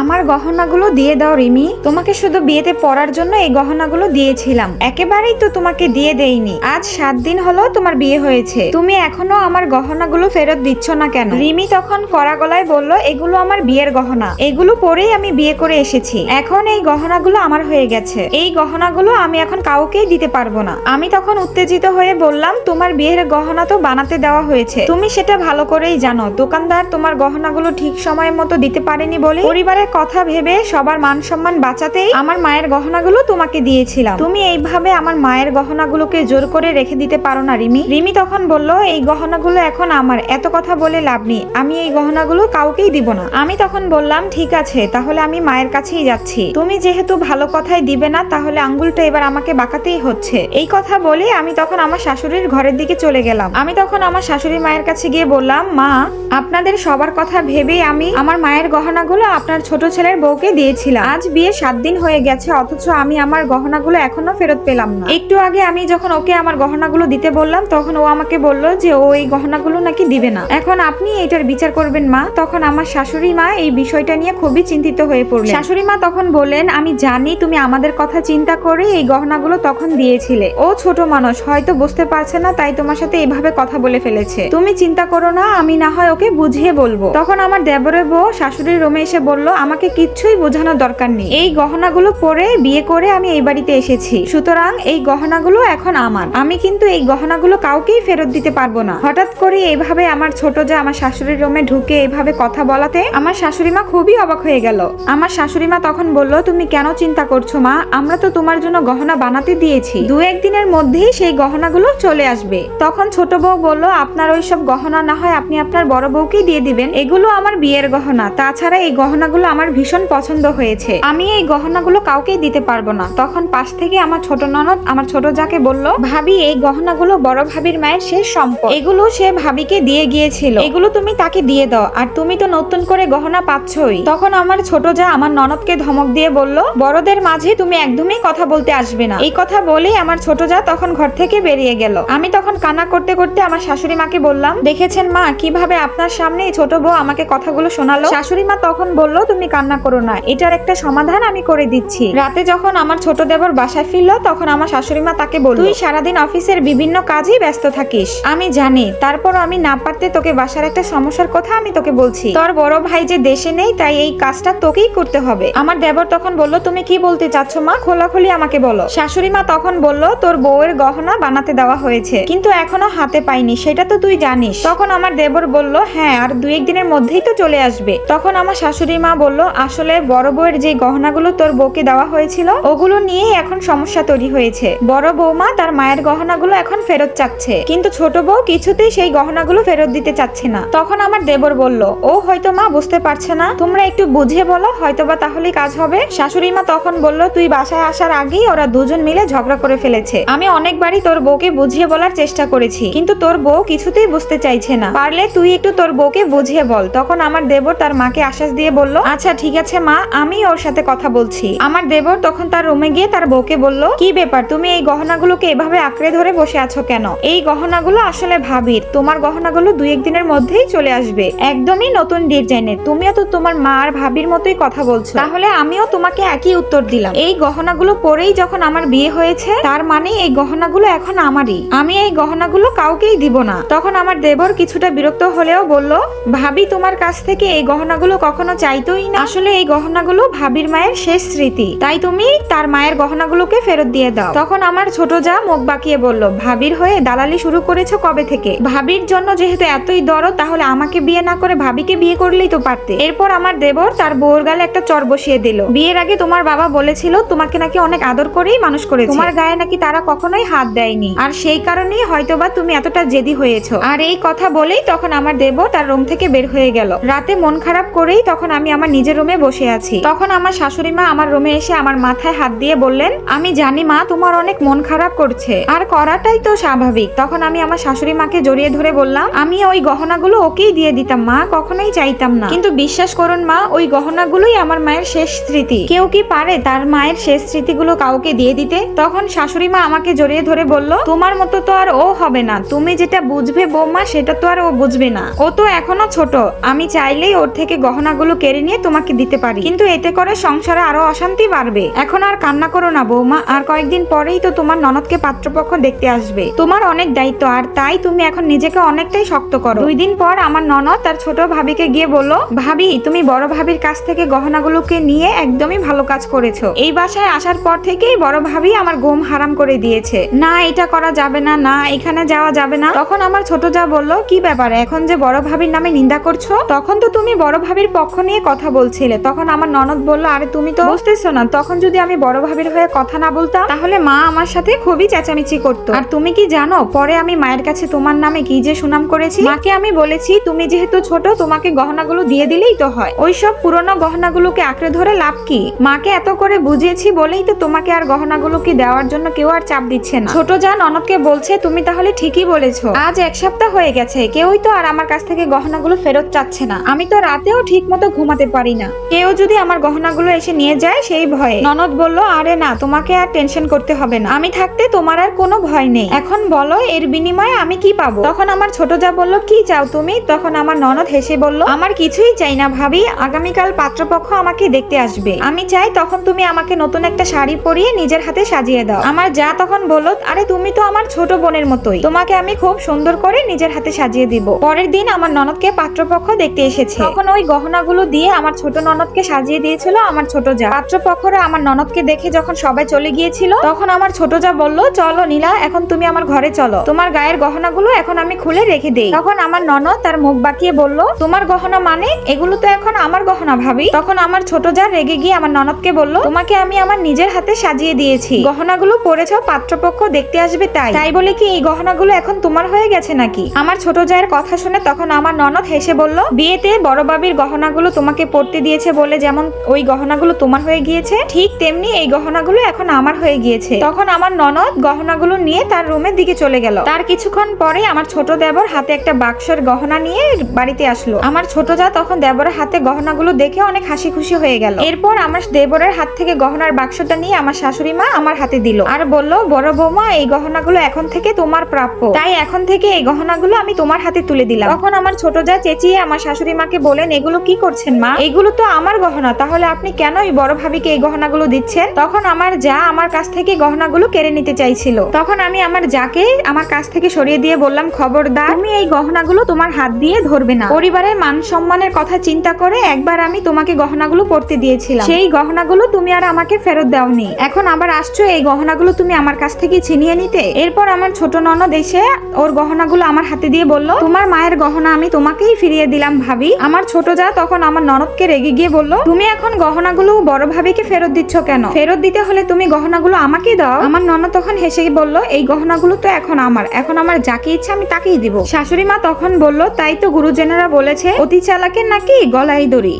আমার গহনাগুলো দিয়ে দাও রিমি। তোমাকে শুধু বিয়েতে পরার জন্য এই গহনাগুলো দিয়েছিলাম। একেবারেই তো তোমাকে দিয়ে দেইনি। আজ সাত দিন হলো তোমার বিয়ে হয়েছে। তুমি এখনও আমার গহনাগুলো ফেরত দিচ্ছ না কেন? রিমি তখন কড়া গলায় বলল, এগুলো আমার বিয়ের গহনা। এগুলো পরেই আমি বিয়ে করে এসেছি। এখন এই গহনাগুলো আমার হয়ে গেছে। এই গহনাগুলো আমি এখন কাউকেই দিতে পারব না। আমি তখন উত্তেজিত হয়ে বললাম, তোমার বিয়ের গহনা তো বানাতে দেওয়া হয়েছে। তুমি সেটা ভালো করেই জানো। দোকানদার তোমার গহনাগুলো ঠিক সময় মতো দিতে পারেনি বলে পরিবারের কথা ভেবে সবার মান সম্মান বাঁচাতেই আমার মায়ের গহনাগুলো তোমাকে দিয়েছিলাম। তুমি এইভাবে আমার মায়ের গহনাগুলোকে জোর করে রেখে দিতে পারো না, রিমি। রিমি তখন বলল, এই গহনাগুলো এখন আমার। এত কথা বলে লাভ নেই। আমি এই গহনাগুলো কাউকেই দিব না। আমি তখন বললাম, ঠিক আছে, তাহলে আমি মায়ের কাছেই যাচ্ছি। তুমি যেহেতু ভালো কথাই দিবে না, তাহলে আঙ্গুলটা এবার আমাকে বাঁকাতেই হচ্ছে। এই কথা বলে আমি তখন আমার শাশুড়ির ঘরের দিকে চলে গেলাম। আমি তখন আমার শাশুড়ি মায়ের কাছে গিয়ে বললাম, মা, আপনাদের সবার কথা ভেবে আমি আমার মায়ের গহনাগুলো আপনার ছোট ছেলের বউকে দিয়েছিলাম। আজ বিয়ে সাত দিন হয়ে গেছে, অথচ আমি আমার গহনাগুলো এখনও ফেরত পেলাম না। একটু আগে আমি যখন ওকে আমার গহনাগুলো দিতে বললাম, তখন ও আমাকে বলল যে ও এই গহনাগুলো নাকি দিবে না। এখন আপনি এটার বিচার করবেন, মা। তখন আমার শাশুড়ি মা এই বিষয়টা নিয়ে খুবই চিন্তিত হয়ে পড়লেন। শাশুড়ি মা তখন বললেন, আমি জানি তুমি আমাদের কথা চিন্তা করে এই গহনাগুলো তখন দিয়েছিলে। ও ছোট মানুষ, হয়তো বুঝতে পারছে না, তাই তোমার সাথে এভাবে কথা বলে ফেলেছে। তুমি চিন্তা করো না, আমি না হয় ওকে বুঝিয়ে বলব। তখন আমার দেবরের বউ শাশুড়ির রুমে এসে বলল আমাকে কিচ্ছুই বোঝানোর দরকার নেই। এই গহনাগুলো পরে বিয়ে করে আমি এই বাড়িতে এসেছি। সুতরাং এই গহনাগুলো এখন আমার। আমি কিন্তু এই গহনাগুলো কাউকেই ফেরত দিতে পারব না। হঠাৎ করে এইভাবে আমার ছোট যা আমার শাশুড়ির রুমে ঢুকে এইভাবে কথা বলাতে আমার শাশুড়ি মা খুবই অবাক হয়ে গেল। আমার শাশুড়ি মা তখন বলল, তুমি কেন চিন্তা করছ মা? আমরা তো তোমার জন্য গহনা বানাতে দিয়েছি। দু একদিনের মধ্যেই সেই গহনাগুলো চলে আসবে। তখন ছোট বউ বলল, আপনার ওই সব গহনা না হয় আপনি আপনার বড় বউকেই দিয়ে দিবেন। এগুলো আমার বিয়ের গহনা। তাছাড়া এই গহনাগুলো আমার ভীষণ পছন্দ হয়েছে। আমি এই গহনাগুলো কাউকেই দিতে পারব না। তখন পাশ থেকে আমার ছোট ননদ আমার ছোট যাকে বলল, ভাবি, এই গহনাগুলো বড় ভাবির মায়ের শেষ সম্পদ। এগুলো সে ভাবিকে দিয়ে গিয়েছিল। এগুলো তুমি তাকে দিয়ে দাও। আর তুমি তো নতুন করে গহনা পাচ্ছই। তখন আমার ছোট যা আমার ননদকে ধমক দিয়ে বলল, বড়দের মাঝে তুমি একদমই কথা বলতে আসবে না। এই কথা বলেই আমার ছোট যা তখন ঘর থেকে বেরিয়ে গেল। আমি তখন কান্না করতে করতে আমার শাশুড়ি মাকে বললাম, দেখেছেন মা, কীভাবে আপনার সামনে ছোট বউ আমাকে কথাগুলো শোনালো? শাশুড়ি মা তখন বলল, তুমি কান্না করো না। এটার একটা সমাধান আমি করে দিচ্ছি। রাতে যখন আমার ছোট দেবর বাসায় ফিরলো, তখন আমার শাশুড়ি মা তাকে বলল, তুই সারাদিন অফিসের বিভিন্ন কাজেই ব্যস্ত থাকিস। আমি জানি তারপর আমি না পারতে তোকে বাসার একটা সমস্যার কথা আমি তোকে বলছি। তোর বড় ভাই যে দেশে নেই, তাই এই কাজটা তোকেই করতে হবে। আমার দেবর তখন বলল, তুমি কি বলতে চাচ্ছ মা? খোলাখুলি আমাকে বলো। শাশুড়ি মা তখন বলল, তোর বউয়ের গহনা বানাতে দেওয়া হয়েছে, কিন্তু এখনও হাতে পাইনি, সেটা তো তুই জানিস। তখন আমার দেবর বলল হ্যাঁ আর দু একদিনের মধ্যেই তো চলে আসবে। তখন আমার শাশুড়ি মা বলল আসলে বড় বউয়ের যে গহনাগুলো তোর বউকে দেওয়া হয়েছিল, ওগুলো নিয়েই এখন সমস্যা তৈরি হয়েছে। বড় বৌমা তার মায়ের গহনাগুলো এখন ফেরত চাচ্ছে। কিন্তু ছোট বউ কিছুতেই সেই গহনাগুলো ফেরত দিতে চাচ্ছে না। তখন আমার দেবর বলল, ও হয়তো মা বুঝতে পারছে না। তোমরা একটু বুঝিয়ে বলো হয়তো বা তাহলেই কাজ হবে। শাশুড়ি মা তখন বলল, তুই বাসায় আসার আগেই ওরা দুজন মিলে ঝগড়া করে ফেলেছে। আমি অনেকবারই তোর বউকে বুঝিয়ে বলার চেষ্টা করেছি, কিন্তু তোর বউ কিছুতেই বুঝতে চাইছে না। পারলে তুই একটু তোর বউকে বুঝিয়ে বল। তখন আমার দেবর তার মাকে আশ্বাস দিয়ে বলল আচ্ছা ঠিক আছে, মা। আমি ওর সাথে কথা বলছি। আমার দেবর তখন তার রুমে গিয়ে তার বউকে বলল, কি ব্যাপার? তুমি এই গহনাগুলোকে এভাবে আঁকড়ে ধরে বসে আছো কেন? এই গহনাগুলো আসলে ভাবির। তোমার গহনাগুলো দুই একদিনের মধ্যেই চলে আসবে। একদমই নতুন ডিজাইনের। তুমিও তো তোমার মা আর ভাবির মতোই কথা বলছো। তাহলে আমিও তোমাকে একই উত্তর দিলাম। এই গহনাগুলো পরেই যখন আমার বিয়ে হয়েছে, তার মানে এই গহনাগুলো এখন আমারই। আমি এই গহনাগুলো কাউকেই দিব না। তখন আমার দেবর কিছুটা বিরক্ত হলেও বলল, ভাবি, তোমার কাছ থেকে এই গহনাগুলো কখনো চাইতোই না? আসলে এই গহনাগুলো ভাবির মায়ের শেষ স্মৃতি। তাই তুমি তার মায়ের গহনাগুলোকে ফেরত দিয়ে দাও। তখন আমার ছোট যা মুখ বাঁকিয়ে বলল, ভাবির হয়ে দালালি শুরু করেছ কবে থেকে? ভাবির জন্য যেহেতু এতই দরদ, তাহলে আমাকে বিয়ে না করে ভাবিকে বিয়ে করলেই তো পারতে। এরপর আমার দেবর তার বউর গালে একটা চর বসিয়ে দিল। বিয়ের আগে তোমার বাবা বলেছিল, তোমাকে নাকি অনেক আদর করেই মানুষ করেছে। তোমার গায়ে নাকি তারা কখনোই হাত দেয়নি। আর সেই কারণেই হয়তোবা তুমি এতটা জেদি হয়েছো। আর এই কথা বলেই তখন আমার দেবর তার রুম থেকে বের হয়ে গেল। রাতে মন খারাপ করেই তখন আমি আমার নিজের রুমে বসে আছি। তখন আমার শাশুড়ি মা আমার রুমে এসে আমার মাথায় হাত দিয়ে বললেন, আমি জানি মা, তোমার অনেক মন খারাপ করছে। আর করাটাই তো স্বাভাবিক। তখন আমি আমার শাশুড়ি মাকে জড়িয়ে ধরে বললাম, আমি ওই গহনাগুলো ওকেই দিয়ে দিতাম, মা, কখনোই চাইতাম না। কিন্তু বিশ্বাস করুন মা, ওই গহনাগুলোই আমার মায়ের শেষ স্মৃতি। কেউ কি পারে তার মায়ের শেষ স্মৃতিগুলো কাউকে দিয়ে দিতে? তখন শাশুড়ি মা আমাকে জড়িয়ে ধরে বলল, তোমার মতো তো আর ও হবে না। তুমি যেটা বুঝবে বৌমা, সেটা তো আর ও বুঝবে না। ও তো এখনও ছোট। আমি চাইলেই ওর থেকে গহনাগুলো কেড়ে নিয়ে তোমাকে দিতে পারি। কিন্তু এতে করে সংসারে আরও অশান্তি বাড়বে। এখন আর কান্না করো না, বৌমা। আর কয়েকদিন পরেই তো তোমার ননদকে পাত্রপক্ষ দেখতে আসবে। তোমার অনেক দায়িত্ব, আর তাই তুমি এখন নিজেকে অনেকটাই শক্ত করো। দুই দিন পর আমার ননদ তার ছোট ভাবিকে গিয়ে বলল, ভাবি, তুমি বড় ভাবির কাছ থেকে গহনাগুলোকে নিয়ে একদমই ভালো কাজ করেছ। এই বাসায় আসার পর থেকেই বড় ভাবি আমার ঘুম হারাম করে দিয়েছে। না, এটা করা যাবে না না, এখানে যাওয়া যাবে না। তখন আমার ছোট যা বলল, কি ব্যাপার? এখন যে বড় ভাবির নামে নিন্দা করছ, তখন তো তুমি বড় ভাবির পক্ষ নিয়ে কথা বলছিলে। তখন আমার ননদ বলল, আরে তুমি তো বুঝতেছো না, তখন যদি আমি বড় ভাবির হয়ে কথা না বলতাম, তাহলে মা আমার সাথে খুবই চেঁচামেচি করতো। আর তুমি কি জানো, পরে আমি মায়ের কাছে তোমার নামে কি যে সুনাম করেছি? মাকে আমি বলেছি, তুমি যেহেতু ছোট, তোমাকে গহনাগুলো দিয়ে দিলেই তো হয়। ওইসব পুরনো গহনাগুলোকে আঁকড়ে ধরে লাভ কি? মাকে এত করে বুঝিয়েছি বলেই তো তোমাকে আর গহনাগুলোকে দেওয়ার জন্য কেউ আর চাপ দিচ্ছে না। ছোট যা ননদকে বলছে, তুমি তাহলে ঠিকই বলেছ। আজ এক সপ্তাহ হয়ে গেছে, কেউই তো আর আমার কাছ থেকে গহনাগুলো ফেরত চাচ্ছে না। আমি তো রাতেও ঠিক মতো ঘুমাতে পারি না। কেউ যদি আমার গহনাগুলো এসে নিয়ে যায় সেই ভয়ে। ননদ বলল, আরে না, তোমাকে আর টেনশন করতে হবে না। আমি থাকতে তোমার আর কোনো ভয় নেই। এখন বলো, এর বিনিময়ে আমি কি পাবো? তখন আমার ছোট যা বলল, কি চাও তুমি? তখন আমার ননদ হেসে বলল, আমার কিছুই চাই না ভাবি। আগামীকাল পাত্রপক্ষ আমাকে দেখতে আসবে। আমি চাই তখন তুমি আমাকে নতুন একটা শাড়ি পরিয়ে নিজের হাতে সাজিয়ে দাও। আমার যা তখন বলল, আরে তুমি তো আমার ছোট বোনের মতোই। তোমাকে আমি খুব সুন্দর করে নিজের হাতে সাজিয়ে দিব। পরের দিন আমার ননদকে পাত্রপক্ষ দেখতে এসেছে। তখন ওই গহনাগুলো দিয়ে আমার ছোট ননদকে সাজিয়ে দিয়েছিল আমার ছোট যা। পাত্রপক্ষরা আমার ননদকে দেখে যখন সবাই চলে গিয়েছিল, তখন আমার ছোট যা বলল, চলো নীলা, এখন তুমি আমার ঘরে চলো। তোমার গায়ের গহনাগুলো এখন আমি খুলে রেখে দেই। তখন আমার ননদ তার মুখ বাঁকিয়ে বলল, তোমার গহনা মানে? এগুলো তো এখন আমার গহনা ভাবি। তখন আমার ছোট যা রেগে গিয়ে আমার ননদকে বলল, তোমাকে আমি আমার নিজের হাতে সাজিয়ে দিয়েছি। গহনাগুলো পরেছ, পাত্রপক্ষ দেখতে আসবে তাই। তাই বলে কি, এই গহনাগুলো এখন তোমার হয়ে গেছে নাকি? আমার ছোট জায়ের কথা শুনে তখন আমার ননদ হেসে বলল, বিয়েতে বড় বাবির গহনাগুলো তোমাকে পরতে দিয়েছে বলে যেমন ওই গহনাগুলো তোমার হয়ে গিয়েছে, ঠিক তেমনি এই গহনাগুলো এখন আমার হয়ে গিয়েছে। তখন আমার ননদ গহনাগুলো নিয়ে তার রুমের দিকে চলে গেল। তার কিছুক্ষণ পরে আমার ছোট দেবর হাতে একটা বাক্সের গহনা নিয়ে বাড়িতে আসলো। আমার ছোট যা তখন দেবরের হাতে গহনাগুলো দেখে অনেক হাসি খুশি হয়ে গেল। এরপর আমার দেবরের হাত থেকে গহনার বাক্সটা নিয়ে আমার শাশুড়ি মা আমার হাতে দিল আর বলল, বড় বৌমা, এই গহনাগুলো এখন থেকে তোমার প্রাপ্য। তাই এখন থেকে এই গহনাগুলো আমি তোমার হাতে তুলে দিলাম। তখন আমার ছোট যা চেঁচিয়ে আমার শাশুড়ি মাকে বলেন এগুলো কি করছেন মা? এগুলো তো আমার গহনা, তাহলে আপনি কেন এই বড় ভাবিকে এই গহনাগুলো দিচ্ছেন? তখন আমার যা আমার কাছ থেকে গহনাগুলো কেড়ে নিতে চাইছিল। তখন আমি আমার যাকে আমার কাছ থেকে সরিয়ে দিয়ে বললাম, খবরদার, তুমি এই গহনাগুলো তোমার হাত দিয়ে ধরবে না। পরিবারের মান সম্মানের কথা চিন্তা করে একবার আমি তোমাকে গহনাগুলো পরতে দিয়েছিলাম। সেই গহনাগুলো তুমি আর আমাকে ফেরত দাওনি। এখন আবার আসছো এই গহনাগুলো তুমি আমার কাছ থেকে ছিনিয়ে নিতে? এরপর আমার ছোট ননদ এসে ওর গহনাগুলো আমার হাতে দিয়ে বলল, তোমার মায়ের গহনা আমি তোমাকেই ফিরিয়ে দিলাম ভাবি। আমার ছোট যা, তখন আমার ননদকে রেগে গিয়ে বলল, তুমি এখন গহনাগুলো বড় ভাবিকে ফেরত দিচ্ছ কেন? ফেরত দিতে হলে তুমি গহনাগুলো আমাকে দাও। আমার ননদ তখন হেসে বলল, এই গহনাগুলো তো এখন আমার। এখন আমার যাকে ইচ্ছা আমি তাকেই দিব। শাশুড়ি মা তখন বলল, তাই তো গুরুজনেরা বলেছে, অতি চালাকের নাকি গলায় দড়ি?